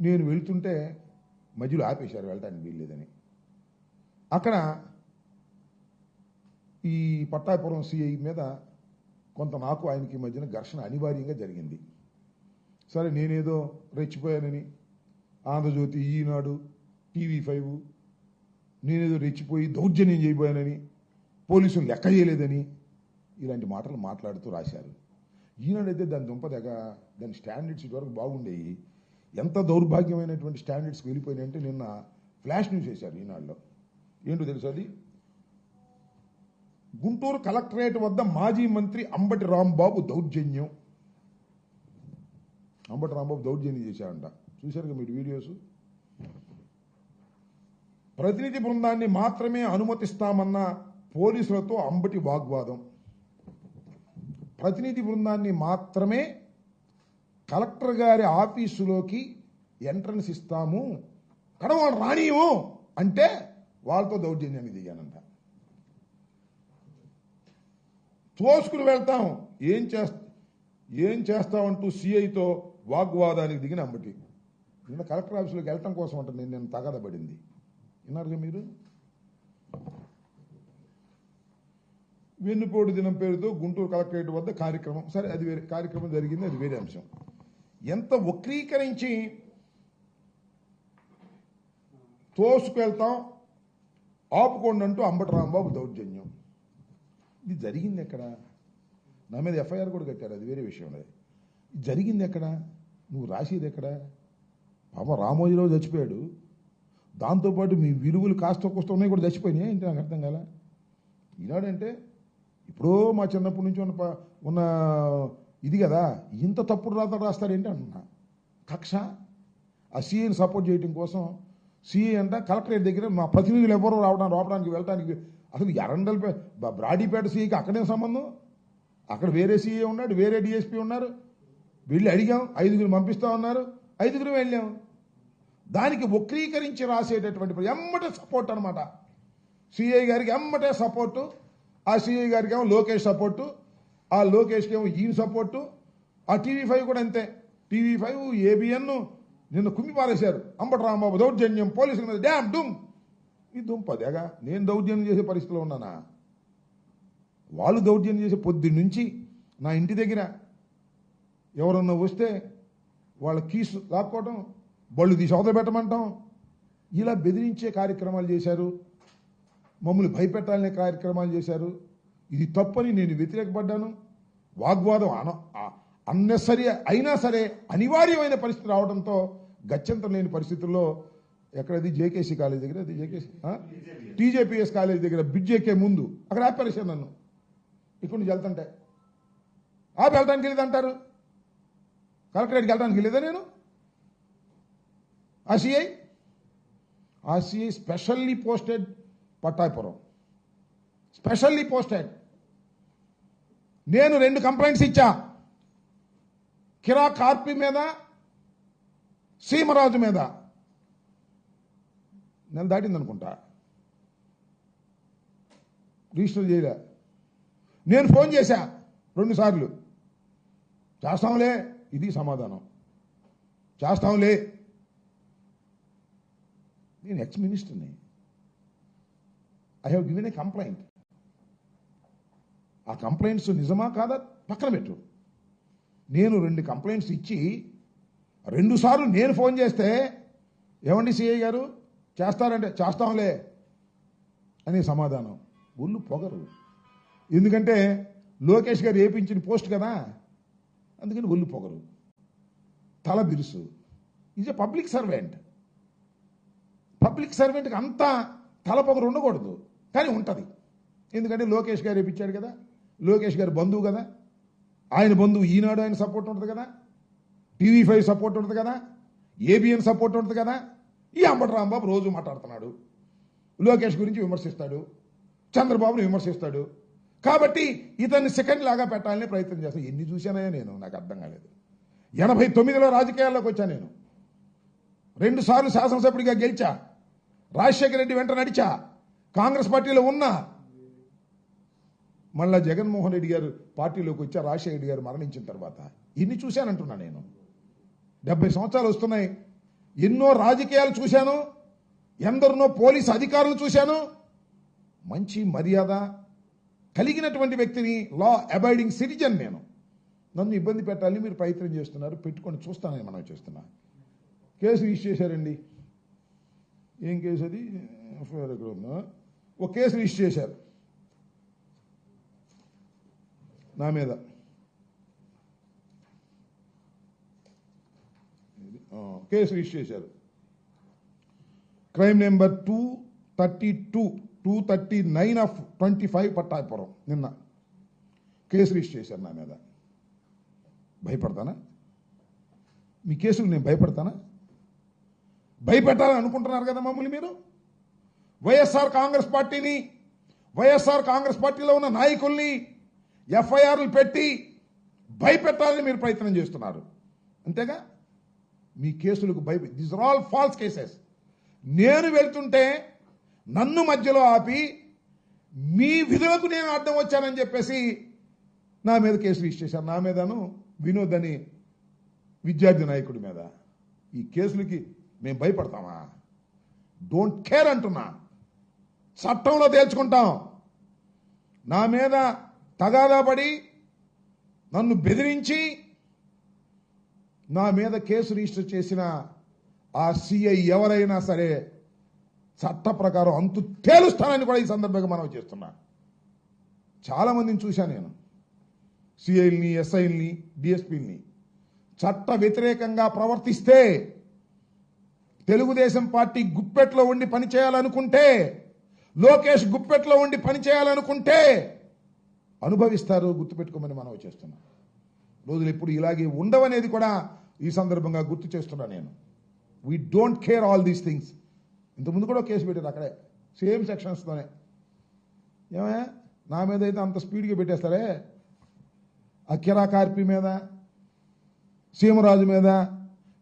నేను వెళ్తుంటే మధ్యలో ఆపేశారు వెళ్ళటానికి వీల్లేదని. అక్కడ ఈ పట్టాపురం సిఐ మీద కొంత నాకు ఆయనకి మధ్యన ఘర్షణ అనివార్యంగా జరిగింది. సరే నేనేదో రెచ్చిపోయానని. ఆంధ్రజ్యోతి ఈనాడు టీవీ ఫైవ్ నేనేదో రెచ్చిపోయి దౌర్జన్యం చేయబోయానని పోలీసులు లెక్క చేయలేదని ఇలాంటి మాటలు మాట్లాడుతూ రాశారు. ఈనాడైతే దాని దుంపదగ దాని స్టాండర్డ్స్ ఇటువరకు బాగుండేవి ఎంత దౌర్భాగ్యమైనటువంటి స్టాండర్డ్స్కి వెళ్ళిపోయినాయంటే నిన్న ఫ్లాష్ న్యూస్ చేశారు ఈనాడులో. ఏంటో తెలుసా అది? గుంటూరు కలెక్టరేట్ వద్ద మాజీ మంత్రి అంబటి రాంబాబు దౌర్జన్యం. అంబటి రాంబాబు దౌర్జన్యం చేశారంట చూశారుగా మీరు వీడియోస్? ప్రతినిధి బృందాన్ని మాత్రమే అనుమతిస్తామన్న పోలీసులతో అంబటి వాగ్వాదం. ప్రతినిధి బృందాన్ని మాత్రమే కలెక్టర్ గారి ఆఫీసులోకి ఎంట్రన్స్ ఇస్తాము. కడ వాళ్ళు రానియము అంటే వాళ్ళతో దౌర్జన్యానికి దిగానంట తోసుకుని వెళ్తాం. ఏం చేస్తా ఏం చేస్తామంటూ సిఐతో వాగ్వాదానికి దిగిన అంబటి. నిన్న కలెక్టర్ ఆఫీసులోకి వెళ్ళటం కోసం అంట నేను నేను తగదబడింది విన్నారుగా మీరు? వెన్నుపోటు దినం పేరుతో గుంటూరు కలెక్టరేట్ వద్ద కార్యక్రమం. సరే అది వేరే కార్యక్రమం జరిగింది అది వేరే అంశం. ఎంత వక్రీకరించి తోసుకెళ్తాం ఆపుకోండి అంటూ అంబటి రాంబాబు దౌర్జన్యం. ఇది జరిగింది ఎక్కడ? నా మీద ఎఫ్ఐఆర్ కూడా కట్టారు అది వేరే విషయం అది. ఇది జరిగింది ఎక్కడ? నువ్వు రాసేది ఎక్కడ? పాప రామోజీరావు చచ్చిపోయాడు. దాంతోపాటు మీ విలువలు కాస్త కోస్త ఉన్నాయి కూడా చచ్చిపోయినాయి ఏంటి నాకు అర్థం కాల? ఈనాడంటే ఇప్పుడో మా చిన్నప్పటి నుంచి ఉన్న ఉన్న ఇది కదా ఇంత తప్పుడు రాత రాస్తారేంటి అంటున్నా. కక్ష? ఆ సీఏని సపోర్ట్ చేయడం కోసం సీఏ అంట కలెక్టరేట్ దగ్గర మా ప్రతినిధులు ఎవరు రావడానికి రావడానికి వెళ్ళడానికి అసలు ఎరండల్ బ్రాడీపేట సీఏకి అక్కడే సంబంధం? అక్కడ వేరే సీఏ ఉన్నాడు వేరే డిఎస్పీ ఉన్నారు. వెళ్ళి అడిగాం ఐదుగురు పంపిస్తా ఉన్నారు ఐదుగురు వెళ్ళాం. దానికి వక్రీకరించి రాసేటటువంటి ఎమ్మటే సపోర్ట్ అనమాట సిఐ గారికి ఎమ్మటే సపోర్టు ఆ సిఐ గారికి ఏమో లోకేష్ సపోర్టు ఆ లోకేష్కి ఏమో ఈ సపోర్టు ఆ టీవీ ఫైవ్ కూడా అంతే. టీవీ ఫైవ్ ఏబిఎన్ నిన్న కుమ్మి పారేశారు. అంబటి రాంబాబు దౌర్జన్యం పోలీసుల మీద డ్యామ్ డుమ్. ఈ దుంపదేగా నేను దౌర్జన్యం చేసే పరిస్థితిలో ఉన్నానా? వాళ్ళు దౌర్జన్యం చేసే పొద్దు నుంచి నా ఇంటి దగ్గర ఎవరన్నా వస్తే వాళ్ళ కీస్ లాక్కోవటం బళ్ళు తీసి అవతల పెట్టమంటాం. ఇలా బెదిరించే కార్యక్రమాలు చేశారు. మమ్మల్ని భయపెట్టాలనే కార్యక్రమాలు చేశారు. ఇది తప్పని నేను వ్యతిరేకపడ్డాను. వాగ్వాదం అన అన్నెసరి అయినా సరే అనివార్యమైన పరిస్థితి రావడంతో గత్యంతరం లేని పరిస్థితుల్లో ఎక్కడది జేకేసీ కాలేజ్ దగ్గర అది జేకేసీ టీజేపీఎస్ కాలేజ్ దగ్గర బిడ్జేకే ముందు అక్కడ ఆపేరేసారు నన్ను. ఇక్కడి నుంచి వెళ్తుంటే. ఆపి వెళ్ళడానికి వెళ్ళేది అంటారు కలెక్టరేట్కి వెళ్ళడానికి వెళ్ళేదా నేను? RCI RCI specially posted Pattapuram specially posted. నేను రెండు కంప్లైంట్స్ ఇచ్చా. కిరా కార్పి మీద సీమరాజు మీద. నెల దాటిందనుకుంటా. రిజిస్టర్ చేయలే. నేను ఫోన్ చేశా రెండుసార్లు చేస్తాంలే ఇది సమాధానం. చేస్తాంలే. నేను ఎక్స్ మినిస్టర్ని. I have given a complaint ఆ కంప్లైంట్స్ నిజమా కాదా? పక్కన పెట్టు. నేను రెండు కంప్లైంట్స్ ఇచ్చి రెండు సార్లు నేను ఫోన్ చేస్తే ఏమండి సిఐ గారు? చేస్తారంటే చేస్తాంలే అనే సమాధానం. ఒళ్ళు పొగరు. ఎందుకంటే లోకేష్ గారు ఏపించిన పోస్ట్ కదా? అందుకని ఒళ్ళు పొగరు. తల బిరుసు. Is a public servant. Public సర్వెంట్కి అంతా తల పొగరు ఉండకూడదు. కానీ ఉంటుంది. ఎందుకంటే లోకేష్ గారు ఏపించాడు కదా? లోకేష్ గారి బంధువు కదా? ఆయన బంధువు ఈనాడు ఆయన సపోర్ట్ ఉంటుంది కదా? టీవీ ఫైవ్ సపోర్ట్ ఉంటుంది కదా? ఏబిఎన్ సపోర్ట్ ఉంటుంది కదా? ఈ అంబటి రాంబాబు రోజు మాట్లాడుతున్నాడు. లోకేష్ గురించి విమర్శిస్తాడు. చంద్రబాబును విమర్శిస్తాడు. కాబట్టి ఇతన్ని సెకండ్ లాగా పెట్టాలని ప్రయత్నం చేస్తాను ఎన్ని చూశానయో నేను? నాకు అర్థం కాలేదు. ఎనభై తొమ్మిదిలో రాజకీయాల్లోకి వచ్చా నేను. రెండు సార్లు శాసనసభ్యుడిగా గెలిచా. రాజశేఖర రెడ్డి వెంట నడిచా. కాంగ్రెస్ పార్టీలో ఉన్నా. మళ్ళా జగన్మోహన్ రెడ్డి గారు పార్టీలోకి వచ్చా రాజశేఖర రెడ్డి గారు మరణించిన తర్వాత ఇన్ని చూశానంటున్నా నేను. డెబ్బై సంవత్సరాలు వస్తున్నాయి. ఎన్నో రాజకీయాలు చూశాను. ఎందరినో పోలీసు అధికారులు చూశాను. మంచి మర్యాద కలిగినటువంటి వ్యక్తిని లా అబైడింగ్ సిటిజన్ నేను. నన్ను ఇబ్బంది పెట్టాలని మీరు ప్రయత్నం చేస్తున్నారు. పెట్టుకొని చూస్తానని మనం చేస్తున్నా. కేసు రిజిస్టర్ చేశారండి. ఏం కేసు అది? ఒక కేసు రిజిస్టర్ చేశారు. నా మీద. కేసు రిజిస్టర్ చేశారు. Crime number two thirty two two thirty nine of twenty five Pattapuram నిన్న. కేసు రిజిస్టర్ చేశారు నా మీద. భయపడతానా? మీ కేసుకు నేను భయపడతానా? భయపెట్టాలని అనుకుంటున్నారు కదా మమ్మల్ని మీరు? వైఎస్ఆర్ కాంగ్రెస్ పార్టీని వైఎస్ఆర్ కాంగ్రెస్ పార్టీలో ఉన్న నాయకుల్ని ఎఫ్ఐఆర్లు పెట్టి భయపెట్టాలని మీరు ప్రయత్నం చేస్తున్నారు. అంతేగా? మీ కేసులకు భయ these are all false cases నేను వెళ్తుంటే నన్ను మధ్యలో ఆపి మీ విధులకు నేను అర్థం వచ్చానని చెప్పేసి నా మీద కేసు రిజిస్టర్ చేశారు. నా మీదను వినోద్ అని విద్యార్థి నాయకుడి మీద. ఈ కేసులకి మేము భయపడతామా? డోంట్ కేర్ అంటున్నా. చట్టంలో తేల్చుకుంటాం. నా మీద తగాదాపడి నన్ను బెదిరించి నా మీద కేసు రిజిస్టర్ చేసిన ఆ సిఐ ఎవరైనా సరే చట్ట ప్రకారం అంతు తేలుస్తానని కూడా ఈ సందర్భంగా మనం చేస్తున్నా. చాలా మందిని చూశాను నేను. సిఐల్ని ఎస్ఐల్ని డిఎస్పీల్ని. చట్ట వ్యతిరేకంగా ప్రవర్తిస్తే తెలుగుదేశం పార్టీ గుప్పెట్లో ఉండి పనిచేయాలనుకుంటే లోకేష్ గుప్పెట్లో ఉండి పనిచేయాలనుకుంటే అనుభవిస్తారు గుర్తుపెట్టుకోమని మనం చేస్తున్నాం. రోజులు ఎప్పుడు ఇలాగే ఉండవనేది కూడా ఈ సందర్భంగా గుర్తు చేస్తున్నా నేను. We don't care all these things ఇంతకుముందు కూడా కేసు పెట్టారు అక్కడే. సేమ్ సెక్షన్స్తోనే ఏమే? నా మీద అయితే అంత స్పీడ్గా పెట్టేస్తారే? అఖిరా కార్పి మీద సీమరాజు మీద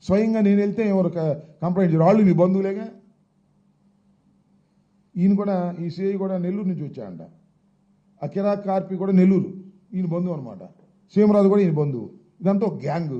స్వయంగా నేను వెళ్తే ఎవరు కంప్లైంట్ చేయరు వాళ్ళు మీ బంధువులేగా? ఈయన కూడా ఈ సిఐ కూడా నెల్లూరు నుంచి వచ్చాయంట అఖిరా కార్పి కూడా నెల్లూరు. ఈయన బంధువు అనమాట సీమరాజు కూడా ఈయన బంధువు. ఇదంతా ఒక గ్యాంగ్.